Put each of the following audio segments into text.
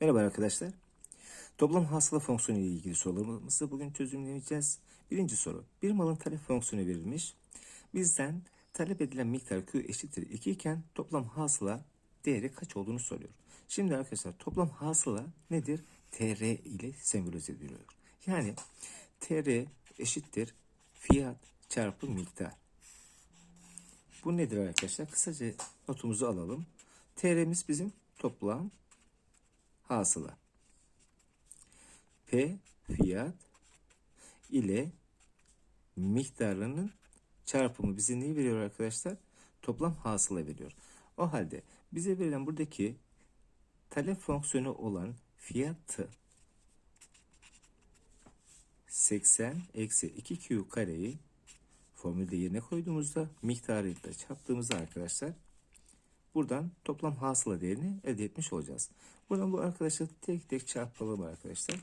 Merhaba arkadaşlar. Toplam hasıla fonksiyonu ile ilgili sorularımızı bugün çözümleyeceğiz. Birinci soru. Bir malın talep fonksiyonu verilmiş. Bizden talep edilen miktar Q eşittir 2 iken toplam hasıla değeri kaç olduğunu soruyor. Şimdi arkadaşlar toplam hasıla nedir? TR ile sembolize ediliyor. Yani TR eşittir fiyat çarpı miktar. Bu nedir arkadaşlar? Kısaca notumuzu alalım. TR'miz bizim toplam hasıla. P fiyat ile miktarının çarpımı bize neyi veriyor arkadaşlar? Toplam hasıla veriyor. O halde bize verilen buradaki talep fonksiyonu olan fiyatı 80 eksi 2Q kareyi formülde yerine koyduğumuzda miktarıyla çarptığımızda arkadaşlar buradan toplam hasıla değerini elde etmiş olacağız. Buradan bu arkadaşlar tek tek çarpalım arkadaşlar.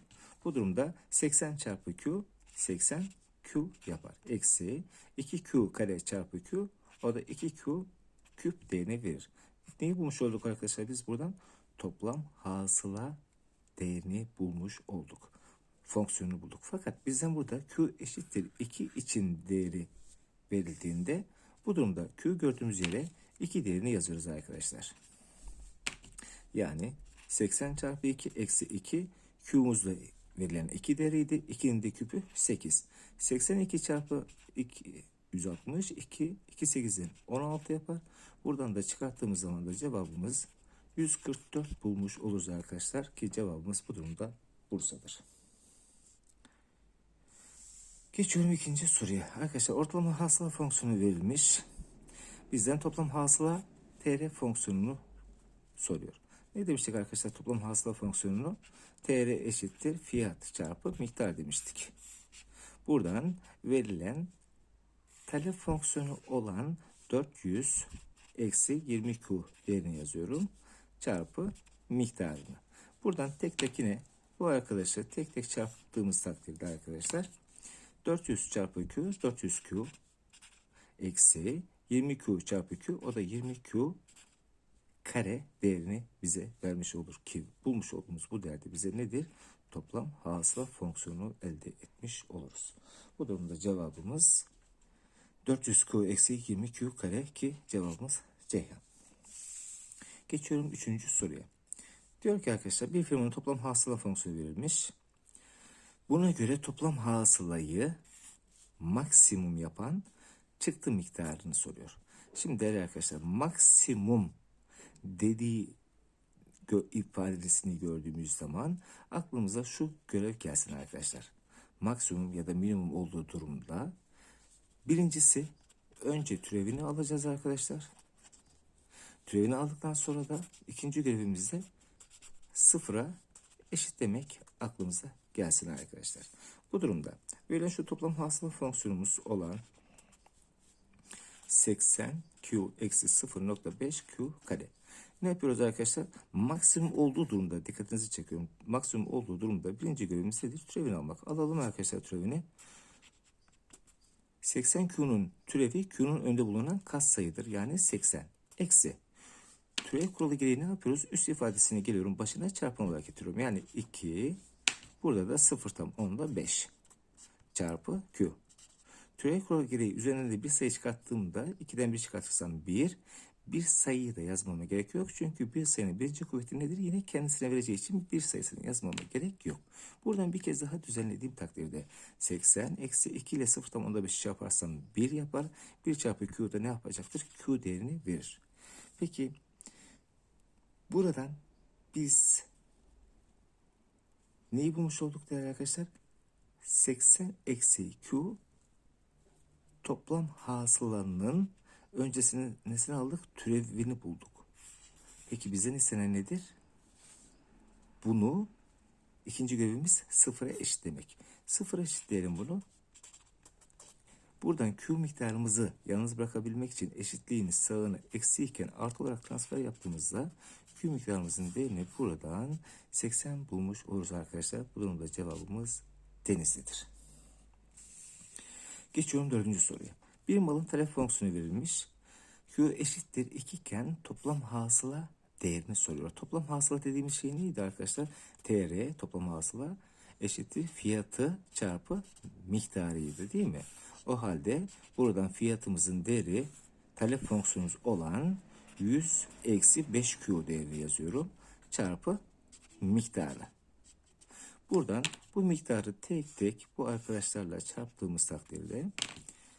Bu durumda 80 çarpı Q 80 Q yapar. Eksi 2Q kare çarpı Q o da 2Q küp değerini verir. Neyi bulmuş olduk arkadaşlar biz buradan? Toplam hasıla değerini bulmuş olduk. Fonksiyonunu bulduk. Fakat bizden burada Q eşittir 2 için değeri verildiğinde bu durumda Q gördüğümüz yere 2 değerini yazıyoruz arkadaşlar. Yani 80 çarpı 2 eksi 2 Q'muzda verilen 2 değeriydi. 2'nin de küpü 8. 82 çarpı 2 160 2 2 8'in 16 yapar. Buradan da çıkarttığımız zaman da cevabımız 144 bulmuş oluruz arkadaşlar ki cevabımız bu durumda Bursa'dır. Geçiyorum ikinci soruya. Arkadaşlar ortalama hasıla fonksiyonu verilmiş. Bizden toplam hasıla TR fonksiyonunu soruyor. Ne demiştik arkadaşlar toplam hasıla fonksiyonunu? TR eşittir fiyat çarpı miktar demiştik. Buradan verilen talep fonksiyonu olan 400 eksi 20Q değerini yazıyorum. Çarpı miktarını. Buradan tek tek yine bu arkadaşlar tek tek çarptığımız takdirde arkadaşlar 400 çarpı Q 400Q eksi 20Q çarpı Q o da 20Q kare değerini bize vermiş olur ki bulmuş olduğumuz bu değerde bize nedir? Toplam hasıla fonksiyonu elde etmiş oluruz. Bu durumda cevabımız 400Q eksi 20Q kare ki cevabımız Ceyhan. Geçiyorum üçüncü soruya. Diyor ki arkadaşlar bir firmanın toplam hasıla fonksiyonu verilmiş. Buna göre toplam hasılayı maksimum yapan çıktı miktarını soruyor. Şimdi değerli arkadaşlar maksimum dediği gö ifadesini gördüğümüz zaman aklımıza şu görev gelsin arkadaşlar. Maksimum ya da minimum olduğu durumda birincisi önce türevini alacağız arkadaşlar. Türevini aldıktan sonra da ikinci görevimizde sıfıra eşitlemek aklımıza gelsin arkadaşlar. Bu durumda verilen şu toplam hasıla fonksiyonumuz olan 80 Q eksi 0.5 Q kare. Ne yapıyoruz arkadaşlar? Maksimum olduğu durumda dikkatinizi çekiyorum. Maksimum olduğu durumda birinci görevimiz nedir? Türevini almak. Alalım arkadaşlar türevini. 80 Q'nun türevi Q'nun önde bulunan kas sayıdır. Yani 80. Eksi. Türev kuralı gereği ne yapıyoruz? Üst ifadesini geliyorum. Başına çarpan olarak getiriyorum. Yani 2 Burada da 0 tam 10'da 5 çarpı Q. Türev gereği üzerine de bir sayı çıkarttığımda 2'den 1 çıkartırsam 1. Bir sayıyı da yazmama gerek yok. Çünkü bir sayının birinci kuvveti nedir? Yine kendisine vereceği için bir sayısını yazmama gerek yok. Buradan bir kez daha düzenlediğim takdirde 80 eksi 2 ile 0 tam 10'da 5 yaparsam 1 yapar. 1 çarpı Q da ne yapacaktır? Q değerini verir. Peki buradan biz neyi bulmuş olduk değerli arkadaşlar? 80 eksi Q toplam hasılanın öncesini nesini aldık? Türevini bulduk. Peki bizden istenen nedir? Bunu ikinci görevimiz sıfıra eşitlemek. Sıfıra eşitleyelim bunu. Buradan Q miktarımızı yalnız bırakabilmek için eşitliğin sağını eksiyken artı olarak transfer yaptığımızda Q miktarımızın değerini buradan 80 bulmuş oluruz arkadaşlar. Bu durumda cevabımız Denizli'dir. Geçiyorum dördüncü soruya. Bir malın talep fonksiyonu verilmiş. Q eşittir 2 iken toplam hasıla değerini soruyor. Toplam hasıla dediğimiz şey neydi arkadaşlar? TR toplam hasıla eşittir fiyatı çarpı miktarıydı değil mi? O halde buradan fiyatımızın değeri talep fonksiyonumuz olan 100 eksi 5Q değerini yazıyorum. Çarpı miktarı. Buradan bu miktarı tek tek bu arkadaşlarla çarptığımız takdirde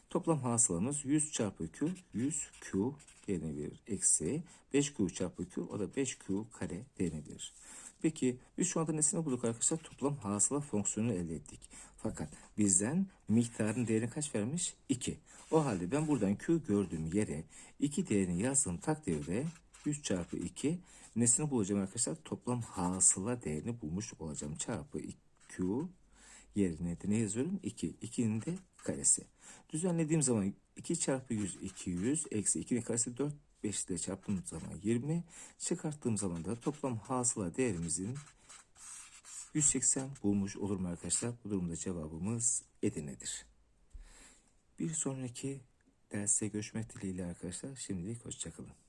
toplam hasılamız 100 çarpı Q 100 Q verir. Eksi 5Q çarpı Q o da 5Q kare değerini verir. Peki biz şu anda nesini bulduk arkadaşlar? Toplam hasıla fonksiyonunu elde ettik. Fakat bizden miktarın değerini kaç vermiş? 2. O halde ben buradan Q gördüğüm yere 2 değerini yazdığım takdirde 100 çarpı 2 nesini bulacağım arkadaşlar? Toplam hasıla değerini bulmuş olacağım. Çarpı Q yerine de ne yazıyorum? 2. 2'nin de karesi. Düzenlediğim zaman 2 çarpı 100 200 eksi 2'nin karesi 4 5 ile çarptığım zaman 20 çıkarttığım zaman da toplam hasıla değerimizin 180 bulmuş olurum arkadaşlar. Bu durumda cevabımız Edirne'dir. Bir sonraki derste görüşmek dileğiyle arkadaşlar. Şimdilik hoşçakalın.